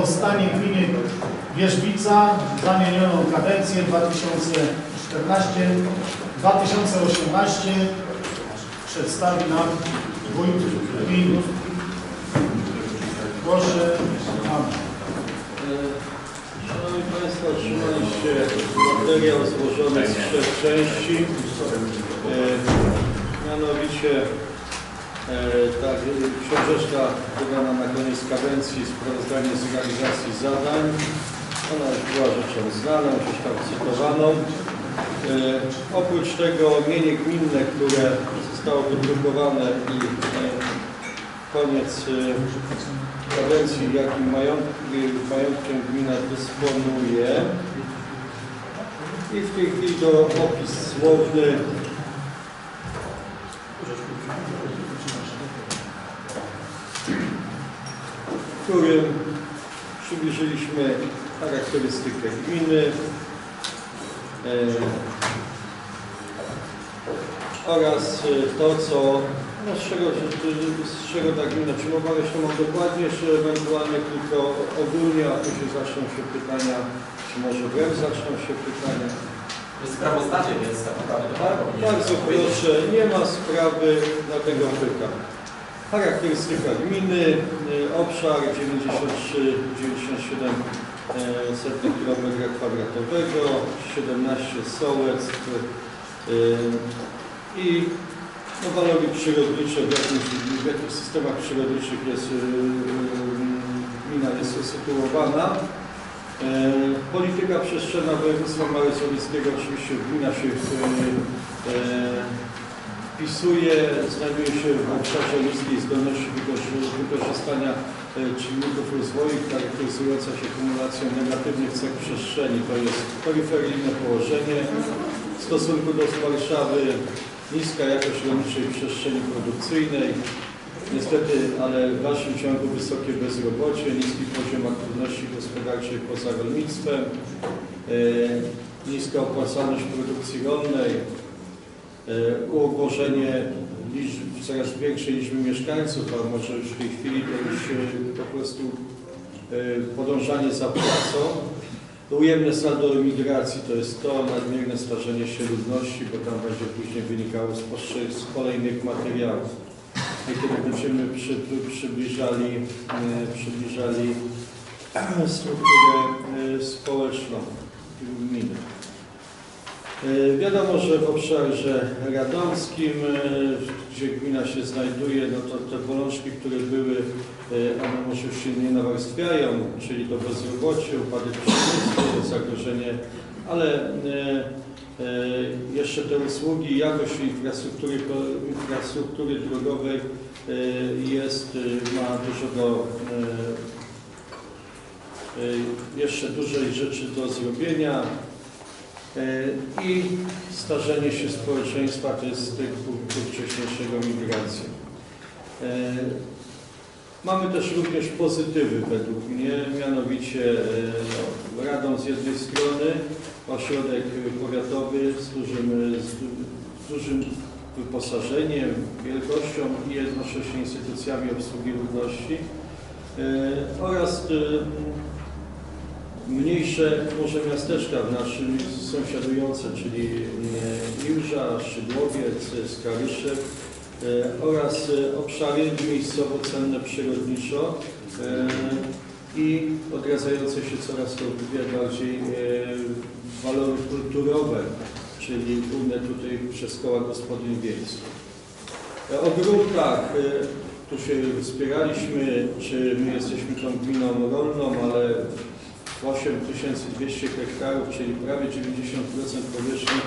powstanie gminy Wierzbica, zamienioną kadencję 2014-2018 przedstawi nam wójt gmin. Proszę. Szanowni Państwo, otrzymaliście materiał złożony z trzech części. E, mianowicie e, ta książeczka wydana na koniec kadencji, sprawozdanie z realizacji zadań. Ona już była rzeczą znaną, gdzieś tam cytowaną. E, oprócz tego mienie gminne, które zostało wydrukowane i e, koniec kadencji, jakim majątkiem, majątkiem gmina dysponuje. I w tej chwili to opis słowny. Którym przybliżyliśmy charakterystykę gminy e, oraz e, to, co, no z czego, z czego ta gmina, czy mogła jeszcze mam dokładnie, czy ewentualnie tylko ogólnie, a później zaczną się pytania, czy może wręcz zaczną się pytania. Jest sprawozdanie, więc tak Tak, bardzo proszę, nie ma sprawy, dlatego pytam. Charakterystyka gminy, y, obszar 93, 97 e, setnych kilometra kwadratowego, 17 sołectw y, i no, walory przyrodnicze, w jakich, w systemach przyrodniczych jest, y, gmina jest usytuowana. E, Polityka przestrzenna województwa mazowieckiego oczywiście gmina się e, wpisuje, znajduje się w obszarze ludzkiej zdolności wykorzy- wykorzystania e, czynników rozwoju charakteryzująca się kumulacją negatywnych cech przestrzeni. To jest peryferyjne położenie w stosunku do Warszawy, niska jakość rolniczej przestrzeni produkcyjnej, Niestety, ale w dalszym ciągu wysokie bezrobocie, niski poziom aktywności gospodarczej poza rolnictwem, e, niska opłacalność produkcji rolnej, uogłoszenie liczb, coraz większej liczby mieszkańców, a może już w tej chwili to już e, po prostu e, podążanie za pracą. Ujemne saldo emigracji to jest to nadmierne starzenie się ludności, bo tam będzie później wynikało z, z kolejnych materiałów. Kiedy będziemy przy, przybliżali, e, przybliżali strukturę e, społeczną gminy. E, Wiadomo, że w obszarze radomskim, e, gdzie gmina się znajduje, no to te bolączki, które były, e, one może już się nie nawarstwiają, czyli to bezrobocie, upadek przemysłu, zagrożenie, ale Jeszcze te usługi, jakość infrastruktury, infrastruktury drogowej jest, ma dużo do, jeszcze dużej rzeczy do zrobienia i starzenie się społeczeństwa to jest z tych punktów wcześniejszego migracji. E, Mamy też również pozytywy według mnie, mianowicie e, Radom z jednej strony, ośrodek powiatowy z dużym, z du- z dużym wyposażeniem, wielkością i jednocześnie instytucjami obsługi ludności e, oraz e, mniejsze może miasteczka w naszym sąsiadujące, czyli e, Ilża, Szydłowiec, Skaryszew e, oraz e, obszary miejscowo cenne przyrodniczo e, i odradzające się coraz to bardziej e, walory kulturowe, czyli główne tutaj przez koła gospodyń wiejskich. E, O gruntach, e, tu się wspieraliśmy, czy my jesteśmy tą gminą rolną, ale 8200 hektarów, czyli prawie 90% powierzchni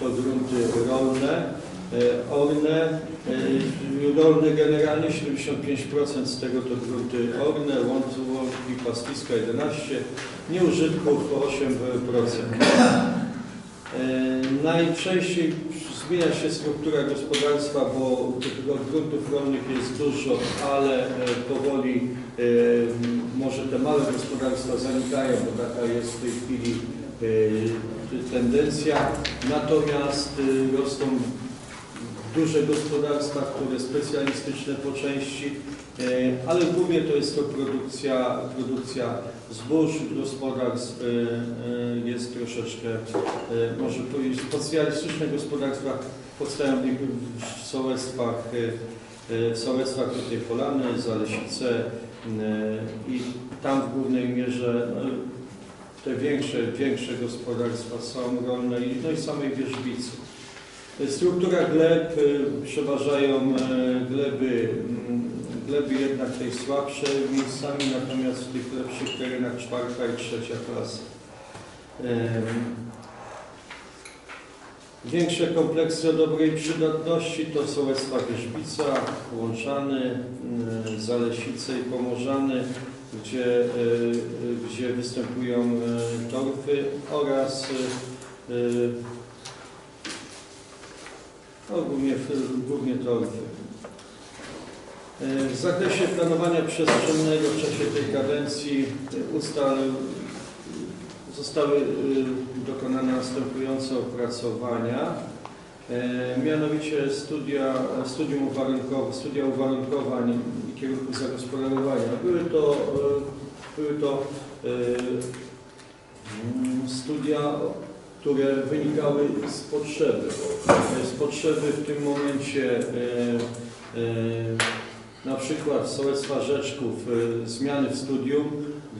to grunty rolne, e, orne, e, rolne generalnie 75% z tego to grunty orne, łąki pastwiska 11, nieużytków 8%. E, Najczęściej zmienia się struktura gospodarstwa, bo tych gruntów rolnych jest dużo, ale e, powoli e, może te małe gospodarstwa zanikają, bo taka jest w tej chwili e, tendencja. Natomiast rosną duże gospodarstwa, które specjalistyczne po części, e, ale głównie to jest to produkcja, produkcja zbóż, gospodarstw e, e, jest troszeczkę, może powiedzieć, specjalistyczne gospodarstwa powstają w sołectwach, w sołectwach tutaj Polany, Zalesice i tam w głównej mierze no, te większe, większe gospodarstwa są rolne i, no i samej wierzbicy. Struktura gleb y, przeważają e, gleby, mm, gleby jednak tej słabsze miejscami, natomiast w tych lepszych terenach czwarta i trzecia klasa. Większe kompleksy o dobrej przydatności to sołectwa Wierzbica, Łączany, y, Zalesice i Pomorzany, gdzie, y, y, gdzie występują y, torfy oraz y, y, no, głównie, głównie W zakresie planowania przestrzennego w czasie tej kadencji ustal, zostały y, dokonane następujące opracowania. E, Mianowicie studia, studium uwarunkow, studia uwarunkowań i kierunków zagospodarowania. Były to, e, były to e, studia, które wynikały z potrzeby. E, Z potrzeby w tym momencie e, e, na przykład sołectwa Rzeczków, zmiany w studium,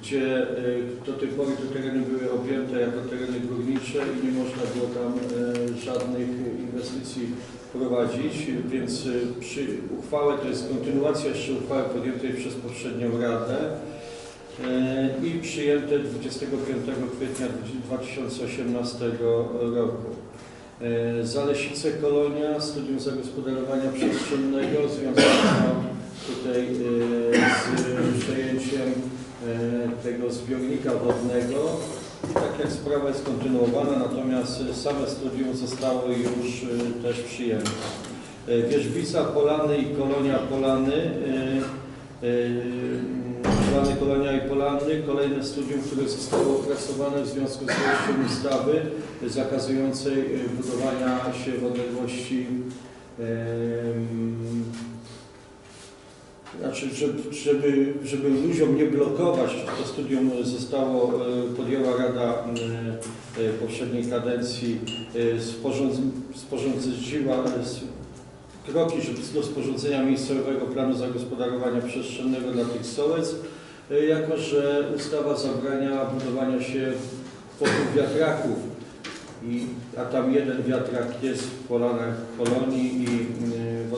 gdzie do tej pory te tereny były objęte jako tereny górnicze i nie można było tam żadnych inwestycji prowadzić, więc przy uchwałę, to jest kontynuacja jeszcze uchwały podjętej przez poprzednią Radę i przyjęte 25 kwietnia 2018 roku. E, Zalesice Kolonia, studium zagospodarowania przestrzennego związane tutaj e, z przejęciem e, tego zbiornika wodnego. Tak jak sprawa jest kontynuowana, natomiast same studium zostało już e, też przyjęte. E, Wierzbica Polany i Kolonia Polany, Polany, Kolonia i Polany, kolejne studium, które zostało opracowane w związku z wejściem ustawy zakazującej e, budowania się w odległości znaczy, żeby, żeby, ludziom nie blokować, to studium zostało, e, podjęła Rada e, poprzedniej kadencji, sporządz, sporządziła kroki do sporządzenia miejscowego planu zagospodarowania przestrzennego dla tych sołec, jako że ustawa zabrania budowania się wokół wiatraków, i, a tam jeden wiatrak jest w Polanach Kolonii i y, w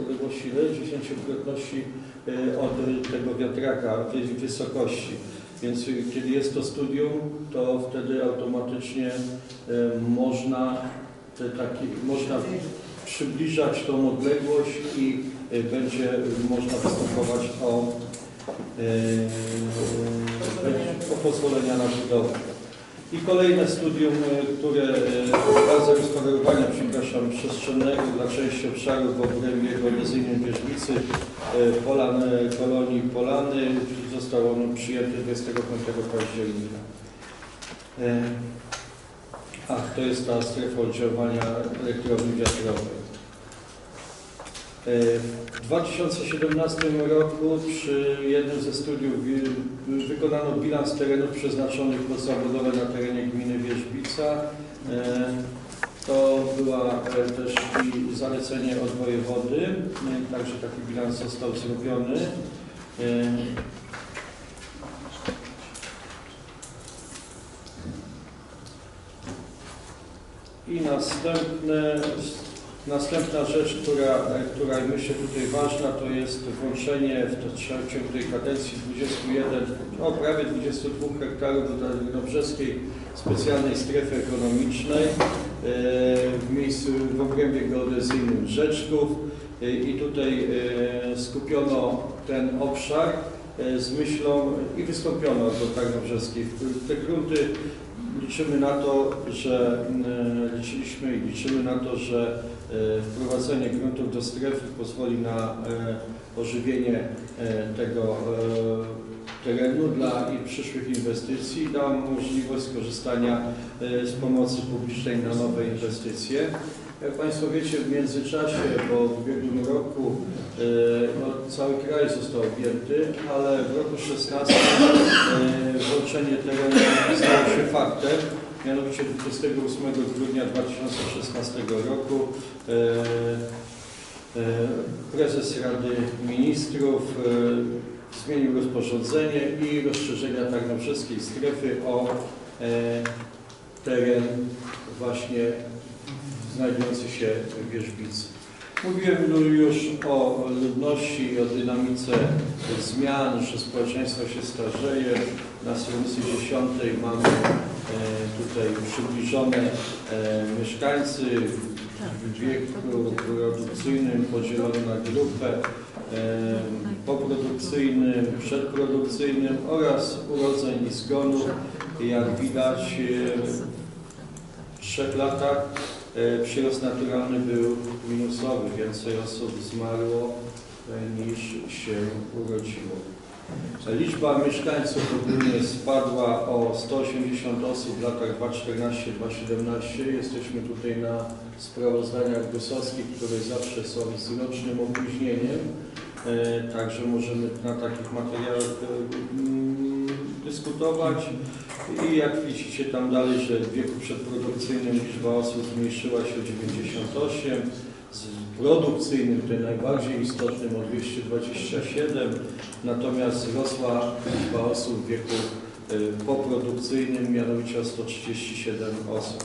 odległości ile? 10-krotności y, od tego wiatraka wy- wysokości. Więc kiedy jest to studium, to wtedy automatycznie można te takie, można przybliżać tą odległość i będzie można występować o, o pozwolenia na budowę. I kolejne studium, e, które e, dla zagospodarowania, przepraszam, przestrzennego dla części obszarów w obrębie geodezyjnym Wierzbicy, e, Polan, kolonii Polany, zostało ono przyjęte 25 października. Ach, to jest ta strefa oddziaływania elektrowni wiatrowej. W 2017 roku przy jednym ze studiów wykonano bilans terenów przeznaczonych pod zabudowę na terenie gminy Wierzbica. E, To była e, też i zalecenie od wojewody, e, także taki bilans został zrobiony. I następne, następna rzecz, która, która myślę tutaj ważna, to jest włączenie w to ciągu tej kadencji 21, no prawie 22 hektarów do Dolinobrzeskiej specjalnej strefy ekonomicznej e, w miejscu w obrębie geodezyjnym Rzeczków E, i tutaj e, skupiono ten obszar z myślą i wystąpiono do Tarnobrzeskiej. Te grunty liczymy na to, że liczyliśmy i liczymy na to, że wprowadzenie gruntów do strefy pozwoli na e, ożywienie e, tego e, terenu dla i przyszłych inwestycji, da możliwość skorzystania e, z pomocy publicznej na nowe inwestycje. Jak Państwo wiecie, w międzyczasie, bo w ubiegłym roku e, no, cały kraj został objęty, ale w roku 16 e, włączenie terenu stało się faktem. Mianowicie 28 grudnia 2016 roku e, e, prezes Rady Ministrów e, zmienił rozporządzenie i rozszerzenia Tarnobrzeskiej strefy o teren właśnie znajdujący się w Wierzbicy. Mówiłem tu już o ludności o dynamice zmian, że społeczeństwo się starzeje. Na stronnicy 10 mamy tutaj przybliżone e, mieszkańcy w wieku produkcyjnym podzielone na grupę e, poprodukcyjnym, przedprodukcyjnym oraz urodzeń i zgonów. Jak widać e, w trzech latach e, przyrost naturalny był minusowy. Więcej osób zmarło e, niż się urodziło. Liczba mieszkańców ogólnie spadła o 180 osób w latach 2014-2017. Jesteśmy tutaj na sprawozdaniach gusowskich, które zawsze są z rocznym opóźnieniem. E, Także możemy na takich materiałach e, mm, dyskutować. I jak widzicie tam dalej, że w wieku przedprodukcyjnym liczba osób zmniejszyła się o 98, z produkcyjnym, tym najbardziej istotnym o 227, natomiast wzrosła liczba osób w wieku y, poprodukcyjnym, mianowicie o 137 osób.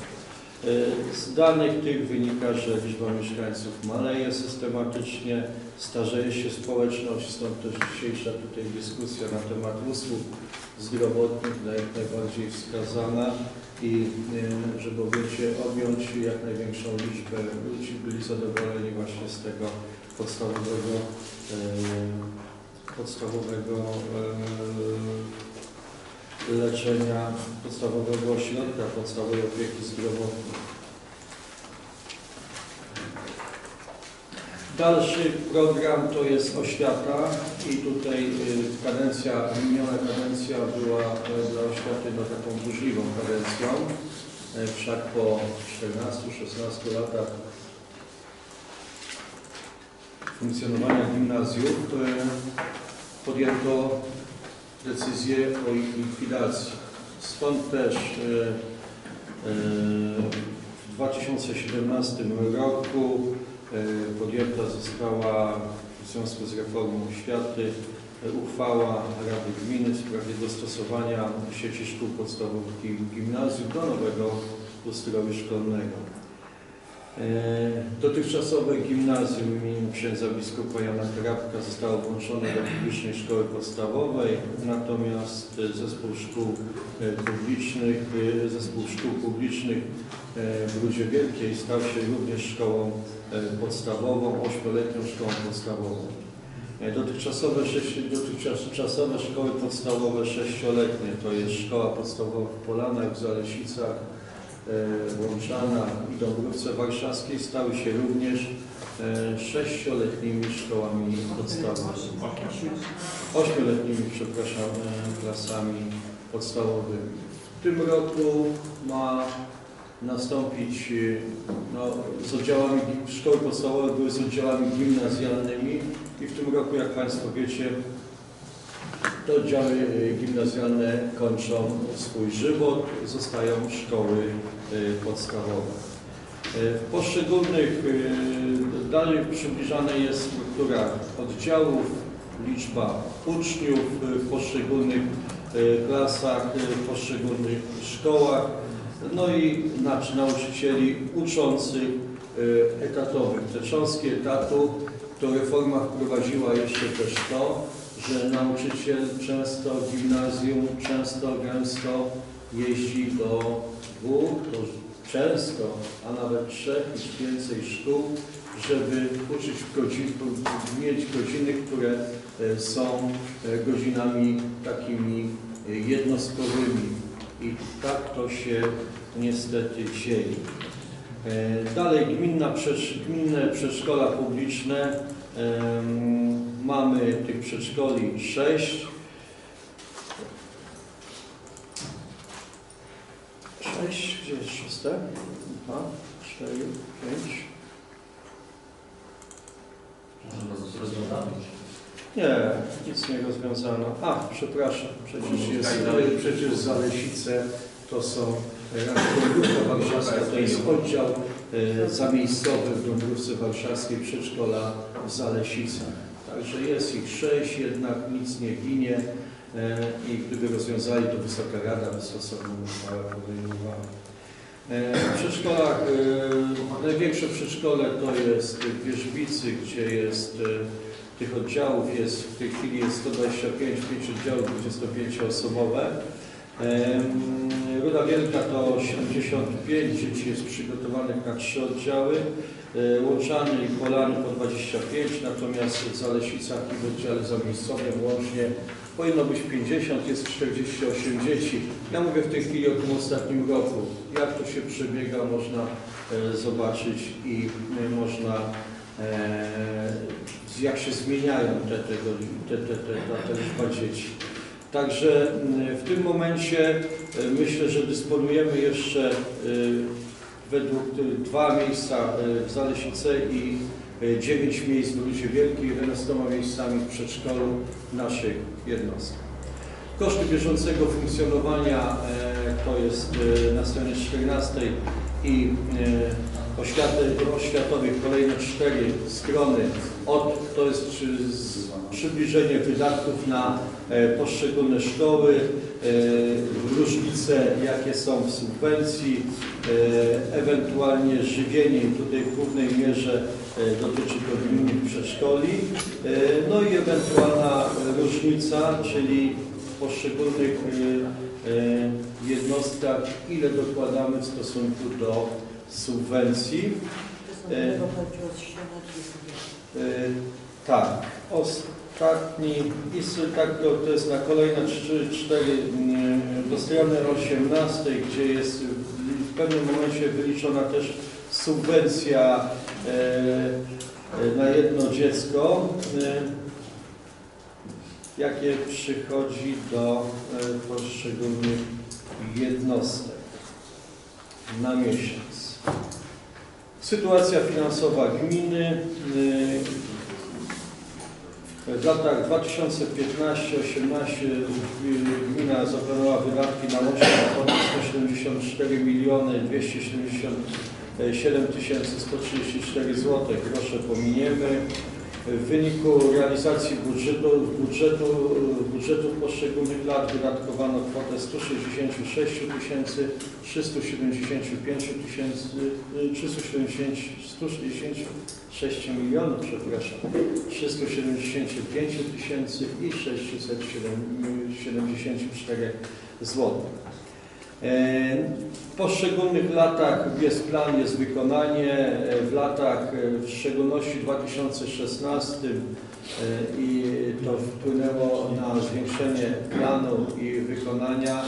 Y, Z danych tych wynika, że liczba mieszkańców maleje systematycznie, starzeje się społeczność, stąd też dzisiejsza tutaj dyskusja na temat usług zdrowotnych jak najbardziej wskazana i e, żeby wiecie, objąć jak największą liczbę ludzi, byli zadowoleni właśnie z tego podstawowego, e, podstawowego leczenia, podstawowego ośrodka, podstawowej opieki zdrowotnej. Dalszy program to jest oświata i tutaj y, kadencja, miniona kadencja była y, dla oświaty no, taką burzliwą kadencją. Y, Wszak po 14-16 latach funkcjonowania gimnazjów podjęto decyzję o ich likwidacji. Stąd też y, y, w 2017 roku E, podjęta została w związku z reformą oświaty e, uchwała Rady Gminy w sprawie dostosowania sieci szkół podstawowych i gimnazjów do nowego ustroju szkolnego. E, Dotychczasowe gimnazjum imienia księdza biskupa Jana Krapka zostało włączone do publicznej szkoły podstawowej, natomiast zespół szkół e, publicznych, e, zespół szkół publicznych w Rudzie Wielkiej stał się również szkołą podstawową, ośmioletnią szkołą podstawową. Dotychczasowe, dotychczasowe szkoły podstawowe sześcioletnie to jest szkoła podstawowa w Polanach, w Zalesicach, e, Łączanach i Dąbrówce Warszawskiej stały się również e, sześcioletnimi szkołami podstawowymi. Ośmioletnimi, przepraszam, e, klasami podstawowymi. W tym roku ma nastąpić no, z oddziałami, szkoły podstawowe były z oddziałami gimnazjalnymi i w tym roku, jak Państwo wiecie, te oddziały gimnazjalne kończą swój żywot, zostają szkoły podstawowe. E, W poszczególnych, e, dalej przybliżana jest struktura oddziałów, liczba uczniów w poszczególnych klasach, w poszczególnych szkołach, no i znaczy nauczycieli uczących etatowych. Te cząstki etatu to reforma wprowadziła jeszcze też to, że nauczyciel często gimnazjum, często, gęsto jeździ do dwóch, do często, a nawet trzech i więcej szkół, żeby uczyć godzin, mieć godziny, które e, są e, godzinami takimi e, jednostkowymi. I tak to się niestety dzieje. Dalej gminna, gminne przedszkola publiczne. Mamy tych przedszkoli sześć. Sześć, gdzie jest szóste? Dwa, trzy, 4, 5. Może rozwiązamy. Nie, nic nie rozwiązano. A, przepraszam, przecież jest, przecież Zalesice to są e, Dąbrówka Warszawska, to jest oddział e, zamiejscowy w Dąbrówce Warszawskiej przedszkola w Zalesicach. Także jest ich sześć, jednak nic nie ginie e, i gdyby rozwiązali, to Wysoka Rada by stosowną uchwałę podejmowała. E, W przedszkolach, e, największe przedszkole to jest w Wierzbicy, gdzie jest e, tych oddziałów jest w tej chwili jest 125, 5 oddziałów 25-osobowe. Em, Ruda Wielka to 75, dzieci jest przygotowanych na trzy oddziały. E, Łączany i Polany po 25, natomiast w Zalesicach i w oddziale zamiejscowym łącznie powinno być 50, jest 48 dzieci. Ja mówię w tej chwili o tym ostatnim roku. Jak to się przebiega, można e, zobaczyć i e, można e, jak się zmieniają te, te, te, te, ta, ta liczba dzieci. Także mm, w tym momencie myślę, że dysponujemy jeszcze według dwa miejsca w Zalesice i e, dziewięć miejsc w Ludzie Wielkiej, 11 miejscami w przedszkolu naszej jednostki. Koszty bieżącego funkcjonowania e, to jest e, na stronie 14 i e, oświaty, oświatowych kolejne cztery strony. Od, to jest z, przybliżenie wydatków na e, poszczególne szkoły, e, różnice jakie są w subwencji, e, ewentualnie żywienie, tutaj w głównej mierze e, dotyczy to gminnych przedszkoli, e, no i ewentualna różnica, czyli w poszczególnych e, e, jednostkach, ile dokładamy w stosunku do subwencji. E, e, tak, i s- tak to, jest na kolejne 3-4 do strony 18, gdzie jest w- pewnym momencie wyliczona też subwencja e, e, na jedno dziecko. E, jakie przychodzi do poszczególnych jednostek na miesiąc. Sytuacja finansowa gminy w latach 2015-18 gmina zaplanowała wydatki na łączną kwotę 174 miliony 277 134 zł. Proszę pominiemy. W wyniku realizacji budżetu, budżetu, budżetów poszczególnych lat wydatkowano kwotę 166 375 tysięcy, 370, 166 milionów, przepraszam, 375 tysięcy i 674 zł. W poszczególnych latach jest plan, jest wykonanie. E, W latach, e, w szczególności 2016 e, i to wpłynęło na zwiększenie planu i wykonania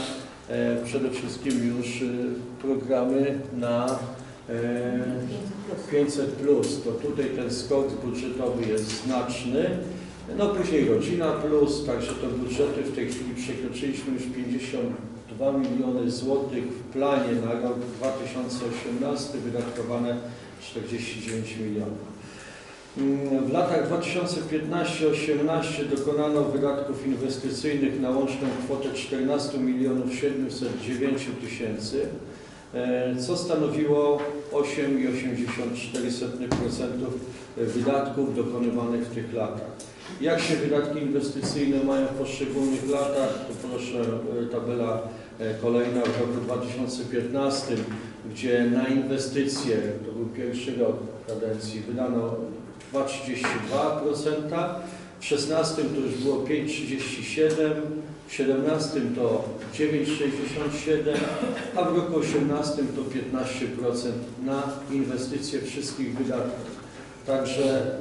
e, przede wszystkim już e, programy na e, 500 plus. To tutaj ten skok budżetowy jest znaczny. No później rodzina plus, także to budżety w tej chwili przekroczyliśmy już 52 miliony złotych w planie na rok 2018, wydatkowane 49 milionów. Mm, W latach 2015-18 dokonano wydatków inwestycyjnych na łączną kwotę 14 milionów 709 tysięcy, e, co stanowiło 8,84% wydatków dokonywanych w tych latach. Jak się wydatki inwestycyjne mają w poszczególnych latach, to proszę e, tabela e, kolejna w roku 2015, gdzie na inwestycje, to był pierwszy rok kadencji, wydano 2,32%, w 16 to już było 5,37%, w 17 to 9,67%, a w roku 18 to 15% na inwestycje wszystkich wydatków. Także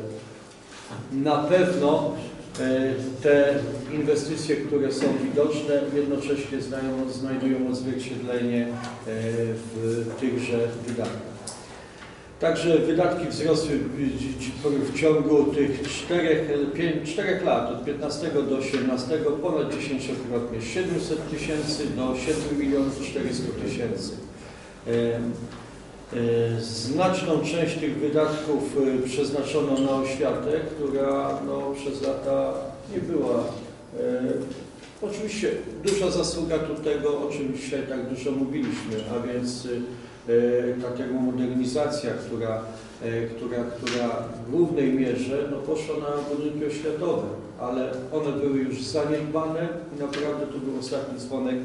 na pewno e, te inwestycje, które są widoczne, jednocześnie znają, znajdują odzwierciedlenie e, w tychże wydatkach. Także wydatki wzrosły w- ciągu tych czterech, pię- czterech lat, od 15 do 18, ponad dziesięciokrotnie, z 700 tysięcy do 7 milionów 400 tysięcy. E, E, Znaczną część tych wydatków e, przeznaczono na oświatę, która no, przez lata nie była. Oczywiście duża zasługa tu tego, o czym dzisiaj tak dużo mówiliśmy, a więc ta termomodernizacja, która, e, która, która w głównej mierze no, poszła na budynki oświatowe, ale one były już zaniedbane i naprawdę to był ostatni dzwonek,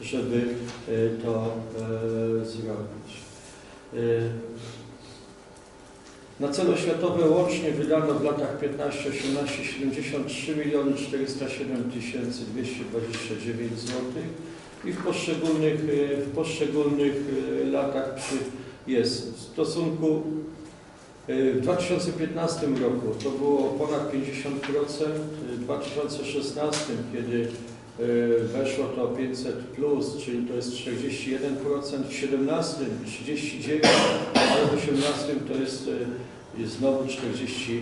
żeby e, to e, zrobić. E, Na cele oświatowe łącznie wydano w latach 15-18 73 miliony 407 tysięcy 229 zł i w poszczególnych, e, w poszczególnych e, latach jest w stosunku e, w 2015 roku to było ponad 50%, w 2016 kiedy weszło to 500 plus, czyli to jest 41%, w 17 39, ale w 18 to jest, jest znowu 46%.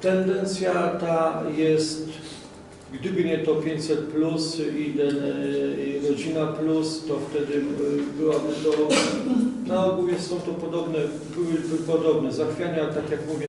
Tendencja ta jest, gdyby nie to 500 plus i ten e, i rodzina plus, to wtedy e, byłaby to, na ogół są to podobne, byłyby podobne. Zachwiania, tak jak mówię,